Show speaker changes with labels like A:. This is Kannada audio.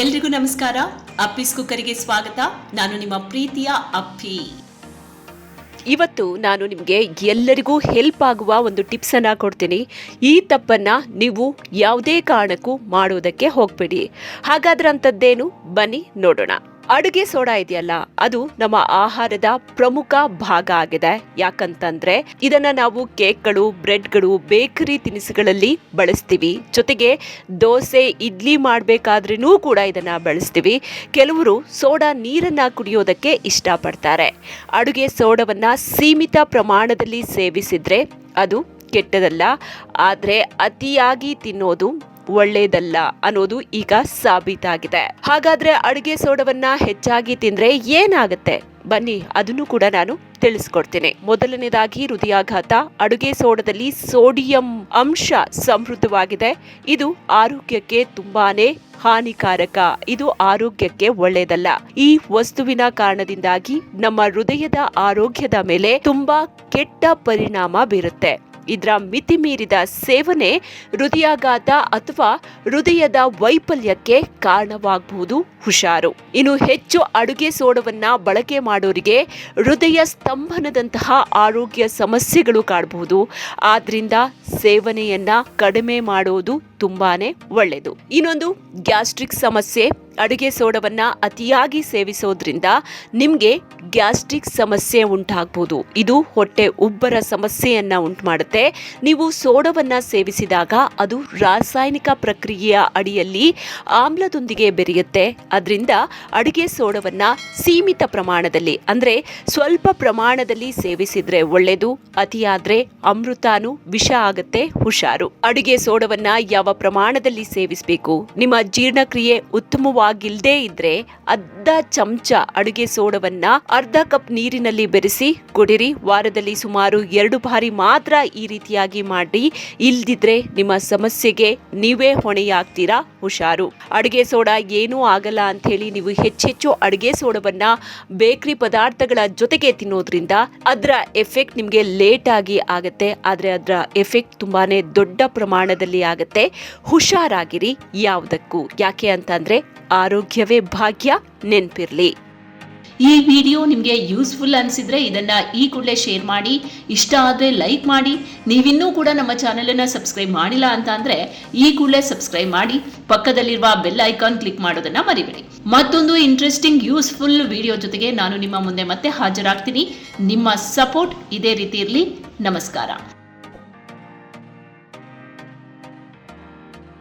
A: ಎಲ್ರಿಗೂ ನಮಸ್ಕಾರ. ಅಪ್ಪಿಸ್ ಕುಕ್ಕರಿಗೆ ಸ್ವಾಗತ. ನಾನು ನಿಮ್ಮ ಪ್ರೀತಿಯ ಅಪ್ಪಿ.
B: ಇವತ್ತು ನಾನು ನಿಮಗೆ ಎಲ್ಲರಿಗೂ ಹೆಲ್ಪ್ ಆಗುವ ಒಂದು ಟಿಪ್ಸನ್ನು ಕೊಡ್ತೀನಿ. ಈ ತಪ್ಪನ್ನು ನೀವು ಯಾವುದೇ ಕಾರಣಕ್ಕೂ ಮಾಡೋದಕ್ಕೆ ಹೋಗಬೇಡಿ. ಹಾಗಾದ್ರಂಥದ್ದೇನು ಬನ್ನಿ ನೋಡೋಣ. ಅಡುಗೆ ಸೋಡಾ ಇದೆಯಲ್ಲ, ಅದು ನಮ್ಮ ಆಹಾರದ ಪ್ರಮುಖ ಭಾಗ ಆಗಿದೆ. ಯಾಕಂತಂದ್ರೆ ಇದನ್ನ ನಾವು ಕೇಕ್ಗಳು, ಬ್ರೆಡ್ಗಳು, ಬೇಕರಿ ತಿನಿಸುಗಳಲ್ಲಿ ಬಳಸ್ತೀವಿ. ಜೊತೆಗೆ ದೋಸೆ, ಇಡ್ಲಿ ಮಾಡಬೇಕಾದ್ರೂ ಕೂಡ ಇದನ್ನ ಬಳಸ್ತೀವಿ. ಕೆಲವರು ಸೋಡಾ ನೀರನ್ನ ಕುಡಿಯೋದಕ್ಕೆ ಇಷ್ಟಪಡ್ತಾರೆ. ಅಡುಗೆ ಸೋಡವನ್ನ ಸೀಮಿತ ಪ್ರಮಾಣದಲ್ಲಿ ಸೇವಿಸಿದ್ರೆ ಅದು ಕೆಟ್ಟದಲ್ಲ. ಆದರೆ ಅತಿಯಾಗಿ ತಿನ್ನೋದು ಒಳ್ಳೇದಲ್ಲ ಅನ್ನೋದು ಈಗ ಸಾಬೀತಾಗಿದೆ. ಹಾಗಾದ್ರೆ ಅಡುಗೆ ಸೋಡವನ್ನ ಹೆಚ್ಚಾಗಿ ತಿಂದ್ರೆ ಏನಾಗುತ್ತೆ? ಬನ್ನಿ, ಅದನ್ನು ಕೂಡ ನಾನು ತಿಳಿಸ್ಕೊಡ್ತೀನಿ. ಮೊದಲನೇದಾಗಿ ಹೃದಯಾಘಾತ, ಅಡುಗೆ ಸೋಡದಲ್ಲಿ ಸೋಡಿಯಂ ಅಂಶ ಸಮೃದ್ಧವಾಗಿದೆ. ಇದು ಆರೋಗ್ಯಕ್ಕೆ ತುಂಬಾನೇ ಹಾನಿಕಾರಕ. ಇದು ಆರೋಗ್ಯಕ್ಕೆ ಒಳ್ಳೆಯದಲ್ಲ ಈ ವಸ್ತುವಿನ ಕಾರಣದಿಂದಾಗಿ ನಮ್ಮ ಹೃದಯದ ಆರೋಗ್ಯದ ಮೇಲೆ ತುಂಬಾ ಕೆಟ್ಟ ಪರಿಣಾಮ ಬೀರುತ್ತೆ. ಇದರ ಮಿತಿ ಮೀರಿದ ಸೇವನೆ ಹೃದಯಾಘಾತ ಅಥವಾ ಹೃದಯದ ವೈಫಲ್ಯಕ್ಕೆ ಕಾರಣವಾಗಬಹುದು. ಹುಷಾರು. ಇನ್ನು ಹೆಚ್ಚು ಅಡುಗೆ ಸೋಡವನ್ನ ಬಳಕೆ ಮಾಡೋರಿಗೆ ಹೃದಯ ಸ್ತಂಭನದಂತಹ ಆರೋಗ್ಯ ಸಮಸ್ಯೆಗಳು ಕಾಡಬಹುದು ಆದ್ರಿಂದ ಸೇವನೆಯನ್ನ ಕಡಿಮೆ ಮಾಡೋದು ತುಂಬಾನೇ ಒಳ್ಳೆಯದು. ಇನ್ನೊಂದು, ಗ್ಯಾಸ್ಟ್ರಿಕ್ ಸಮಸ್ಯೆ. ಅಡುಗೆ ಸೋಡವನ್ನ ಅತಿಯಾಗಿ ಸೇವಿಸೋದ್ರಿಂದ ನಿಮಗೆ ಗ್ಯಾಸ್ಟ್ರಿಕ್ ಸಮಸ್ಯೆ ಉಂಟಾಗ್ಬೋದು. ಇದು ಹೊಟ್ಟೆ ಉಬ್ಬರ ಸಮಸ್ಯೆಯನ್ನ ಉಂಟು ಮಾಡುತ್ತೆ ನೀವು ಸೋಡವನ್ನ ಸೇವಿಸಿದಾಗ ಅದು ರಾಸಾಯನಿಕ ಪ್ರಕ್ರಿಯೆಯ ಅಡಿಯಲ್ಲಿ ಆಮ್ಲದೊಂದಿಗೆ ಬೆರೆಯುತ್ತೆ. ಅದರಿಂದ ಅಡುಗೆ ಸೋಡವನ್ನ ಸೀಮಿತ ಪ್ರಮಾಣದಲ್ಲಿ, ಅಂದ್ರೆ ಸ್ವಲ್ಪ ಪ್ರಮಾಣದಲ್ಲಿ ಸೇವಿಸಿದ್ರೆ ಒಳ್ಳೆಯದು. ಅತಿಯಾದ್ರೆ ಅಮೃತಾನು ವಿಷ ಆಗುತ್ತೆ, ಹುಷಾರು. ಅಡುಗೆ ಸೋಡವನ್ನ ಯಾವ ಪ್ರಮಾಣದಲ್ಲಿ ಸೇವಿಸಬೇಕು? ನಿಮ್ಮ ಜೀರ್ಣಕ್ರಿಯೆ ಉತ್ತಮವಾಗಿಲ್ಲದೇ ಇದ್ರೆ ಅರ್ಧ ಚಮಚ ಅಡುಗೆ ಸೋಡವನ್ನ ಅರ್ಧ ಕಪ್ ನೀರಿನಲ್ಲಿ ಬೆರೆಸಿ ಕುಡಿರಿ. ವಾರದಲ್ಲಿ ಸುಮಾರು ಎರಡು ಬಾರಿ ಮಾತ್ರ ಈ ರೀತಿಯಾಗಿ ಮಾಡಿ. ಇಲ್ದಿದ್ರೆ ನಿಮ್ಮ ಸಮಸ್ಯೆಗೆ ನೀವೇ ಹೊಣೆಯಾಗ್ತೀರಾ? ಹುಷಾರು. ಅಡುಗೆ ಸೋಡಾ ಏನೂ ಆಗಲ್ಲ ಅಂತ ಹೇಳಿ ನೀವು ಹೆಚ್ಚೆಚ್ಚು ಅಡುಗೆ ಸೋಡವನ್ನ ಬೇಕರಿ ಪದಾರ್ಥಗಳ ಜೊತೆಗೆ ತಿನ್ನೋದ್ರಿಂದ ಅದರ ಎಫೆಕ್ಟ್ ನಿಮಗೆ ಲೇಟ್ ಆಗಿ ಆಗತ್ತೆ. ಆದರೆ ಅದರ ಎಫೆಕ್ಟ್ ತುಂಬಾನೇ ದೊಡ್ಡ ಪ್ರಮಾಣದಲ್ಲಿ ಆಗತ್ತೆ. ಹುಷಾರಾಗಿರಿ ಯಾವುದಕ್ಕೂ. ಯಾಕೆ ಅಂತಂದ್ರೆ ಆರೋಗ್ಯವೇ ಭಾಗ್ಯ, ನೆನ್ಪಿರ್ಲಿ.
A: ಈ ವಿಡಿಯೋ ನಿಮಗೆ ಯೂಸ್ಫುಲ್ ಅನಿಸಿದ್ರೆ ಇದನ್ನ ಈ ಕೂಡಲೇ ಶೇರ್ ಮಾಡಿ, ಇಷ್ಟ ಆದರೆ ಲೈಕ್ ಮಾಡಿ. ನೀವಿನ್ನೂ ಕೂಡ ನಮ್ಮ ಚಾನೆಲನ್ನು ಸಬ್ಸ್ಕ್ರೈಬ್ ಮಾಡಿಲ್ಲ ಅಂತ ಅಂದ್ರೆ ಈ ಕೂಡಲೇ ಸಬ್ಸ್ಕ್ರೈಬ್ ಮಾಡಿ, ಪಕ್ಕದಲ್ಲಿರುವ ಬೆಲ್ ಐಕಾನ್ ಕ್ಲಿಕ್ ಮಾಡೋದನ್ನ ಮರಿಬೇಡಿ. ಮತ್ತೊಂದು ಇಂಟ್ರೆಸ್ಟಿಂಗ್ ಯೂಸ್ಫುಲ್ ವಿಡಿಯೋ ಜೊತೆಗೆ ನಾನು ನಿಮ್ಮ ಮುಂದೆ ಮತ್ತೆ ಹಾಜರಾಗ್ತೀನಿ. ನಿಮ್ಮ ಸಪೋರ್ಟ್ ಇದೇ ರೀತಿ ಇರಲಿ. ನಮಸ್ಕಾರ.